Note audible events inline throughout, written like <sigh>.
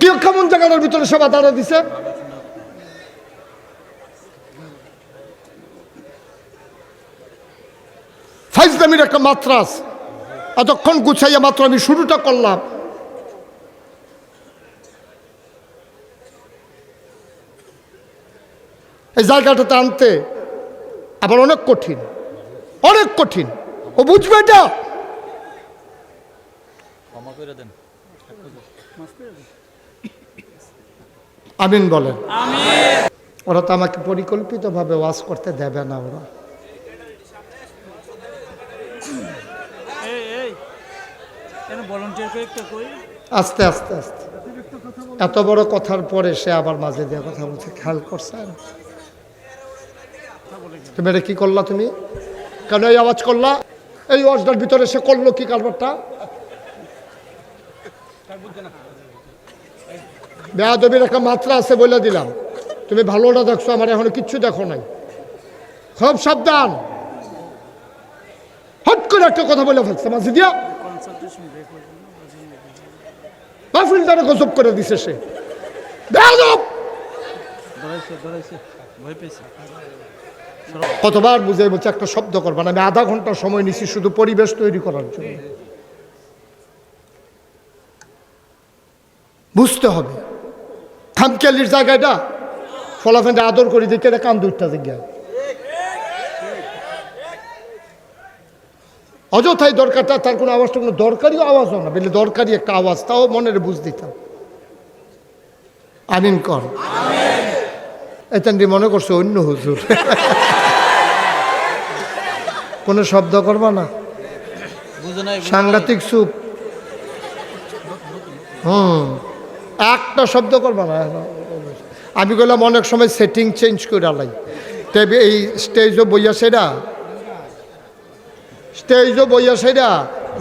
কি কেমন জায়গাটার ভিতরে সে বাধা দিছে? ফাইজলামির একটা মাত্রা আছে এতক্ষণ গুছাইয়া মাত্র আমি শুরুটা করলাম। এই জায়গাটাতে আনতে আবার অনেক কঠিন। অনেক কঠিন। ও বুঝবে এটা? ক্ষমা করে দেন। আমিন বলেন ওরা তো আমাকে পরিকল্পিতভাবে ওয়াজ করতে দেবে না ওরা। আস্তে আস্তে আস্তে। এত বড় কথার পরে সে আবার মাঝে দিয়ে কথা বলছে খেয়াল করছেন তুমি এটা কি করলা তুমি? কেন এই আওয়াজ করলা? এই ওয়াজটার ভিতরে সে করল কি কারবারটা? বেয়াদবির একটা মাত্রা আছে বলে দিলাম। তুমি ভালোটা দেখছ, আমার এখনও কিচ্ছু দেখো নাই। খুব সাবধান। হট করে একটা কথা বলে ফেলছে, মাঝে দিয়া। মাহফিলটারে গজব করে দিছে সে। বেয়াদব! কতবার বুঝে বলছে, একটা শব্দ করবা না। আমি আধা ঘণ্টা সময় নিছি শুধু পরিবেশ তৈরি করার জন্য। বুঝতে হবে। খামকেলির জায়গাটা ফলাফেন্ডে আদর করি দেখে এটা কান দুইটা জায়গা অযথাই দরকারটা তার কোনো আওয়াজটা কোনো দরকারি আওয়াজও না। বলে দরকারি একটা আওয়াজ তাও মনের বুঝ দিতাম। আমিন কর। এতেন মনে করছে অন্য হুজুর। <laughs> কোনো শব্দ করবা না। সাংঘাতিক চুপ। হুম। একটা শব্দ করবা না। আমি বললাম অনেক সময় সেটিং চেঞ্জ করে আলাই তবে এই স্টেজও বইয়া সেরা। স্টেজও বইয়া সেরা।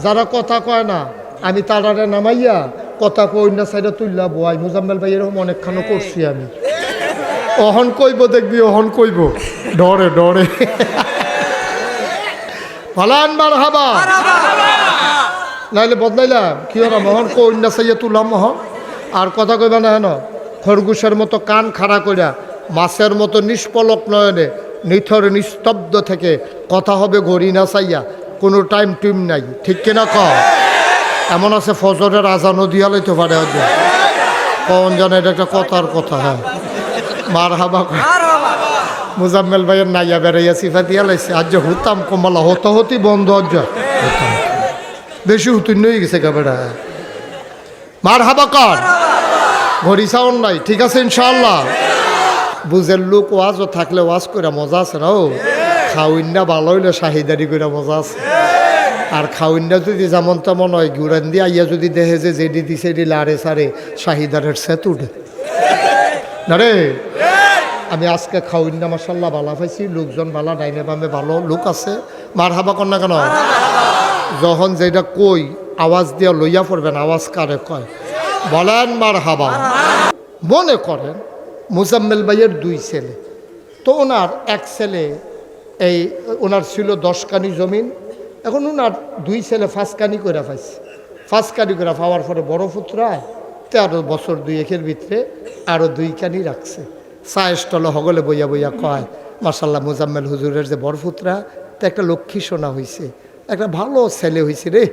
যারা কথা কয় না আমি তারারে নামাইয়া কথা কই না সাইডে তুললা বয়। মুজাম্মেল ভাই এরকম অনেকখানো করছি আমি। অহন কইব দেখবি অহন কইব। ডরে ডরে। ফলান বার হাবা নাইলে বদলাইলাম। কি হলো মোহন? কন্যা চাইয়া তুলাম মোহন? আর কথা কইবা না হেন খরগোশের মতো কান খাড়া কইরা মাছের মতো নিষ্পলক নয়নে নিথর নিস্তব্ধ থেকে কথা হবে ঘড়ি না চাইয়া কোনো টাইম টুইম নাই ঠিক কিনা ক? এমন আছে ফজরের আজানও দিয়া লইতে পারে হয়তো কখন জানে এটা একটা কথার কথা হ্যাঁ। মার হাবা মুজাম্মেল ভাইয়ের নাইয়া বেড়াইয়া সিফা দিয়া লাইছে। আজ যে হুতাম কমলা হত হতি বন্ধ আজ বেশি উত্তীর্ণ হয়ে গেছে গাবেড়া মার হাবা কর। ঘড়ি সাউন্ড নাই, ঠিক আছে ইনশাল্লাহ বুঝের লোক ওয়াজও থাকলে ওয়াজ করে মজা আছে না ও? খাউইন্না ভালো হইলে শাহিদারি করে মজা আছে। আর খাউইন্না যদি যেমন তেমন হয়, ঘুরান দিয়ে আইয়া যদি দেখে যে যেডি দিছে, এডি লারে সারে শাহিদারের সেত না রে? আমি আজকে খাউইন্না মাসাল্লাহ বালা পাইছি, লোকজন বালা ডাইনে বামে ভালো, লোক আছে। মার হাবা না কেন? যখন যেটা কই আওয়াজ দিয়া লইয়া পড়বেন, আওয়াজ কারে কয়? বলেন মার হাবা মনে করেন মুজাম্মেল ভাইয়ের দুই ছেলে। তো ওনার এক ছেলে এই, ওনার ছিল দশকানি জমিন, এখন ওনার দুই ছেলে ফাঁসকানি করে পাইছে। ফাঁসকানি করে পাওয়ার পরে বড় পুত্রায় তেরো বছর দুই একের ভিতরে আরও দুই কানি রাখছে চায়েস্টলে হগলে বইয়া বইয়া কয় মার্শাল্লাহ মুজাম্মেল হুজুরের যে বরপুত্রা তা একটা লক্ষ্মী সোনা হয়েছে একটা ভালো ছেলে হয়েছে রে।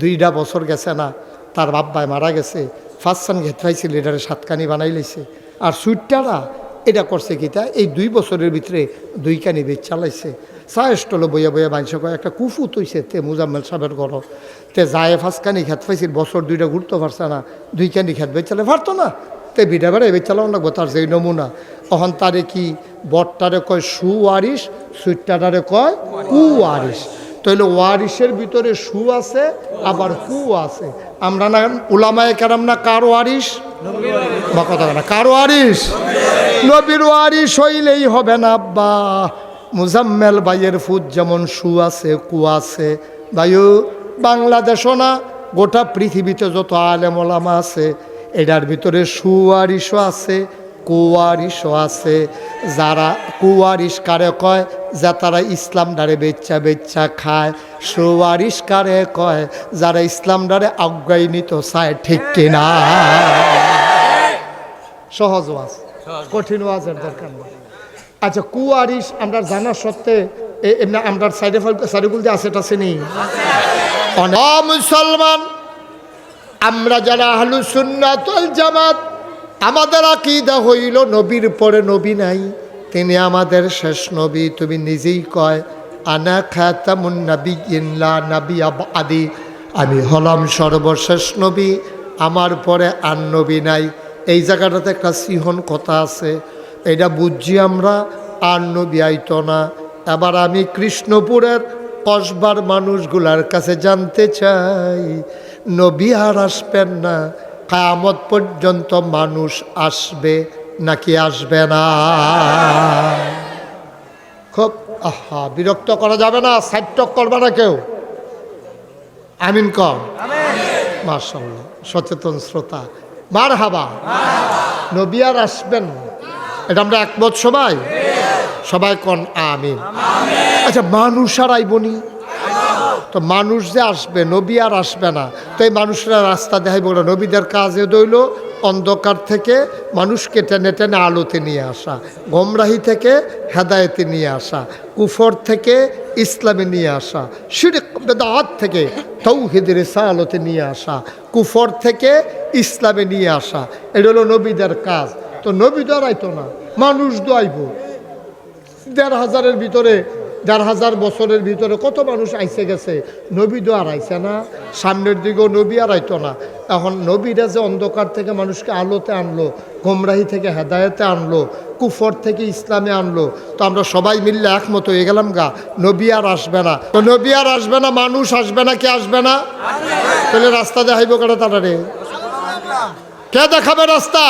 দুইটা বছর গেছে না, তার বাব্বায় মারা গেছে, ফার্স্ট সান ঘেত পাইছে লিডারে সাতকানি বানাই লইছে। আর সুইটটারা এটা করছে কিতা এই দুই বছরের ভিতরে দুই কানি বেচ চালাইছে। চায়েস্টলে বইয়া বইয়া বাঁচছে কয় একটা কুফু তৈছে তে মুজাম্মেল সাহেবের ঘর। তে যায় ফাঁসকানি খেত পাইছিল, বছর দুইটা ঘুরতে পারছে না, দুই কানি খেত বেচ চালে পারতো না। তে বিডা বেড়ে বেচ চালানো লাগবো, তার যেই নমুনা। অহন তারে কি বটটারে কয় সুয়ারিস সুইটটারে কয় কুয়ারিস তাহলে ওয়ারিসের ভিতরে সু আছে, আবার কু আছে। আমরা না উলামায় কেরাম না কার ওয়ারিস বা কথা না, কার ওয়ারিস নবীর ওয়ারিস হইলেই হবে না, আব্বা। মুজাম্মেল ভাইয়ের ফুট যেমন সু আছে, কু আছে। বায়ু বাংলাদেশও না, গোটা পৃথিবীতে যত আলেম ওলামা আছে, এটার ভিতরে সুয়ারিসও আছে কুয়ারিসও আছে, যারা কুয়ারিস কারে কয় যা তারা ইসলাম ডারে বেচ্চা বেচ্চা খায়। সুয়ারিস কারে কয় যারা ইসলাম ডারে আজ্ঞাই নিত চায়, ঠিক কিনা? সহজ ওয়াজ, কঠিন ওয়াজের দরকার নেই। আচ্ছা কুয়ারিশ আমরা জানার সত্ত্বে এমনি আমরা সাইডে সাইডেগুল যে আছে, এটা চিনি মুসলমান, আমরা যারা আহলু সুন্নাতুল জামাত আমাদের আকিদা হইল নবীর পরে নবী নাই। তিনি আমাদের শেষ নবী, তুমি নিজেই কয়, আনা খাতামুন নবী ইল্লা নবী আদি আমি হলাম সর্বশেষ নবী, আমার পরে আর নবী নাই। এই জায়গাটাতে একটা সিহন কথা আছে, এটা বুঝছি আমরা, আর নবী আইত না। এবার আমি কৃষ্ণপুরের কসবার মানুষগুলার কাছে জানতে চাই, নবী আর আসবেন না। কায়ামত পর্যন্ত মানুষ আসবে নাকি আসবে না? খুব, আহা, বিরক্ত করা যাবে না সাইটক করবে না কেউ। আমিন কম। মার্শাল্লাহ সচেতন শ্রোতা। মার হাবা নবী আর আসবেন। এটা আমরা একমত সবাই? সবাই কন, আমিন। আচ্ছা মানুষ আর আইবনি তো মানুষ যে আসবে, নবী আর আসবে না। তো এই মানুষরা রাস্তা দেখাই না। নবীদের কাজে দইল, অন্ধকার থেকে মানুষকে টেনে টেনে আলোতে নিয়ে আসা, গমরাহি থেকে হেদায়েতে নিয়ে আসা, কুফর থেকে ইসলামে নিয়ে আসা, শিরিক, বেদাত থেকে তৌহিদের আলোতে নিয়ে আসা, কুফর থেকে ইসলামে নিয়ে আসা, এটা হলো নবীদের কাজ। তো নবী দরাইতো না, মানুষ দোয়াইব দেড় হাজারের ভিতরে দেড় হাজার বছরের ভিতরে কত মানুষ আইসে গেছে? নবী তো আর আইসে না। সামনের দিকেও নবী আর আইতো না। এখন নবীরা যে অন্ধকার থেকে মানুষকে আলোতে আনলো, গোমরাহি থেকে হেদায়েতে আনলো, কুফর থেকে ইসলামে আনলো, তো আমরা সবাই মিললে একমত হয়ে গেলাম গা, নবী আর আসবে না। তো নবী আর আসবে না, মানুষ আসবে না, কে আসবে না? তাহলে রাস্তা দেখাইব কেন তারা রে? কে দেখাবে রাস্তা?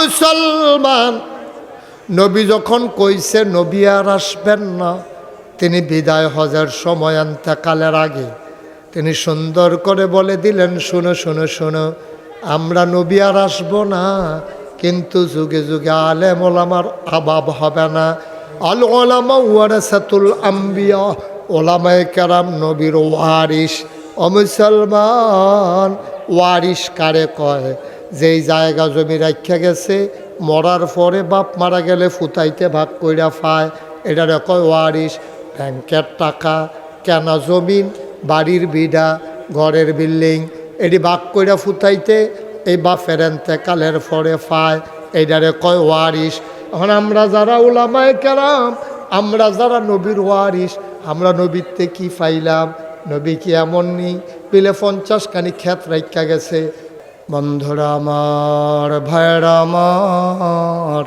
মুসলমান নবী যখন কইছে, নবী আর আসবেন না। তিনি বিদায় হজের সময় কালের আগে তিনি সুন্দর করে বলে দিলেন, শুনো শুনো শুনো, আমরা নবী আর আসব না, কিন্তু যুগে যুগে আলেম ওলামার অভাব হবে না। আল ওলামা ওয়ারাসাতুল আম্বিয়া, ওলামায় কেরাম নবীর ওয়ারিস ও মুসলমান ওয়ারিস কারে কয়, যেই জায়গা জমি রাখা গেছে মরার পরে বাপ মারা গেলে ফুতাইতে ভাগ কইরা ফায়। এটারে কয় ওয়ারিস ব্যাংকের টাকা, কেনা জমিন, বাড়ির বিডা, ঘরের বিল্ডিং। এটি ভাগ কইরা ফুতাইতে এই বাপের কালের পরে ফায়। এইটারে কয় ওয়ারিস এখন আমরা যারা ওলামায় কেরাম, আমরা যারা নবীর ওয়ারিস আমরা নবীতে কি পাইলাম? নবী কি এমন নি পেলে পঞ্চাশ খানি ক্ষেত রাখা গেছে। বন্ধুরা আমার ভাইরা আমার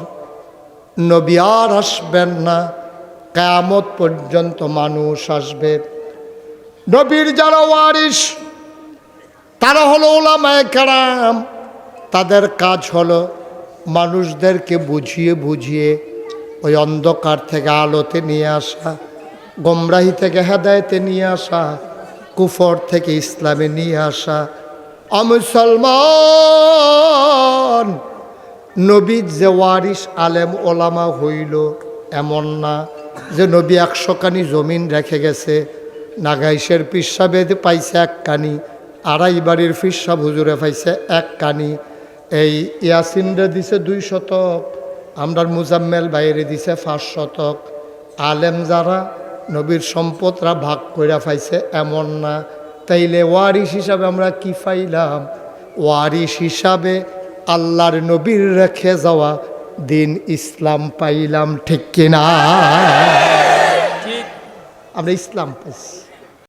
নবী আর আসবেন না, কেয়ামত পর্যন্ত মানুষ আসবে। নবীর যারা ওয়ারিস তারা হলো ওলামায় কেরাম। তাদের কাজ হলো মানুষদেরকে বুঝিয়ে বুঝিয়ে ওই অন্ধকার থেকে আলোতে নিয়ে আসা, গমরাহি থেকে হেদায়তে নিয়ে আসা, কুফর থেকে ইসলামে নিয়ে আসা অমুসলমান নবীর যে ওয়ারিস আলেম ওলামা হইল এমন না যে নবী একশো কানি জমিন রেখে গেছে। নাগাইশের পিসা বেদে পাইছে এক কানি, আড়াই বাড়ির ফিসা হুজুরে পাইছে এক কানি। এই ইয়াসিনরে দিছে দুই শতক, আমরার মুজাম্মেল বাইরে দিছে পাঁচ শতক। আলেম যারা নবীর সম্পদরা ভাগ কইরা পাইছে এমন না তাইলে ওয়ারিস হিসাবে আমরা কি পাইলাম? ওয়ারিস হিসাবে আল্লাহর নবীর রেখে যাওয়া দিন ইসলাম পাইলাম ঠিক কিনা? আমরা ইসলাম পাইছি।